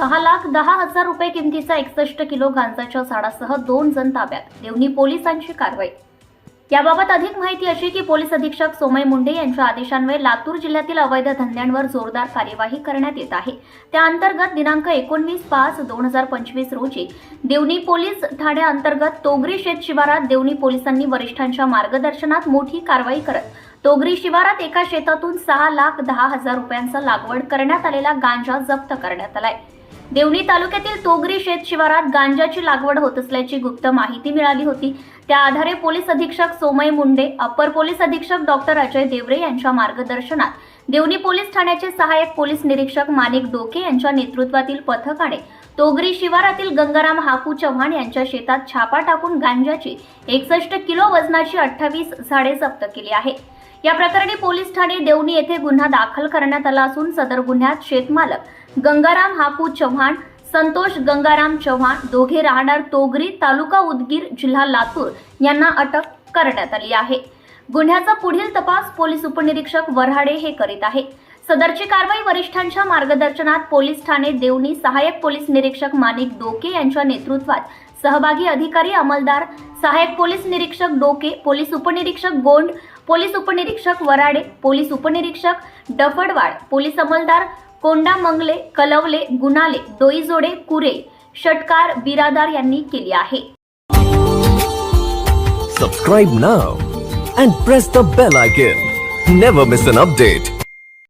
सहा लाख दहा हजार रुपये किमतीचा एकसष्ट किलो गांजाच्या झाडासह दोन जण ताब्यात. देवणी पोलिसांची कारवाई. याबाबत अधिक माहिती अशी की पोलीस अधीक्षक सोमय मुंडे यांच्या आदेशान्वये लातूर जिल्ह्यातील अवैध धंद्यांवर जोरदार कार्यवाही करण्यात येत आहे. त्या अंतर्गत दिनांक एकोणवीस पाच दोन हजार पंचवीस रोजी देवणी पोलीस ठाण्याअंतर्गत तोगरी शेत शिवारात देवणी पोलिसांनी वरिष्ठांच्या मार्गदर्शनात मोठी कारवाई करत तोगरी शिवारात एका शेतातून सहा लाख दहा हजार रुपयांचा लागवड करण्यात आलेला गांजा जप्त करण्यात आलाय. देवणी तालुक्यातील तोगरी शेत शिवारात गांजाची लागवड होत असल्याची गुप्त माहिती मिळाली होती. त्या आधारे पोलीस अधीक्षक सोमय मुंडे अप्पर पोलीस अधीक्षक डॉक्टर अजय देवरे यांच्या मार्गदर्शनात देवणी पोलीस ठाण्याचे सहाय्यक पोलीस निरीक्षक माणिक डोके यांच्या नेतृत्वातील पथकाने तोगरी शिवारातील गंगाराम हापू चव्हाण यांच्या शेतात छापा टाकून गांजाची एकसष्ट किलो वजनाची अठ्ठावीस झाडे जप्त केली आहे या प्रकरणी पोलीस ठाणे देवणी येथे गुन्हा दाखल करण्यात आला असून सदर गुन्ह्यात शेतमालक गंगाराम हापू चव्हाण संतोष गंगाराम चव्हाण दोघे राहणार तोगरी तालुका उदगीर जिल्हा लातूर यांना अटक करण्यात आली आहे. गुन्ह्याचा पुढील तपास पोलीस उपनिरीक्षक वऱ्हाडे हे करीत आहे सदरची कारवाई वरिष्ठांच्या मार्गदर्शनात पोलीस ठाणे देवणी सहाय्यक पोलीस निरीक्षक माणिक डोके यांच्या नेतृत्वात सहभागी अधिकारी अंमलदार सहाय्यक पोलीस निरीक्षक डोके पोलीस उपनिरीक्षक गोंड पोलीस उपनिरीक्षक वराडे पोलीस उपनिरीक्षक डफडवाड पोलीस अंमलदार कोंडा मंगले कलवले गुणाले डोईजोडे कुरे षटकार बिरादार यांनी केली आहे. Subscribe now and press the bell icon never miss an update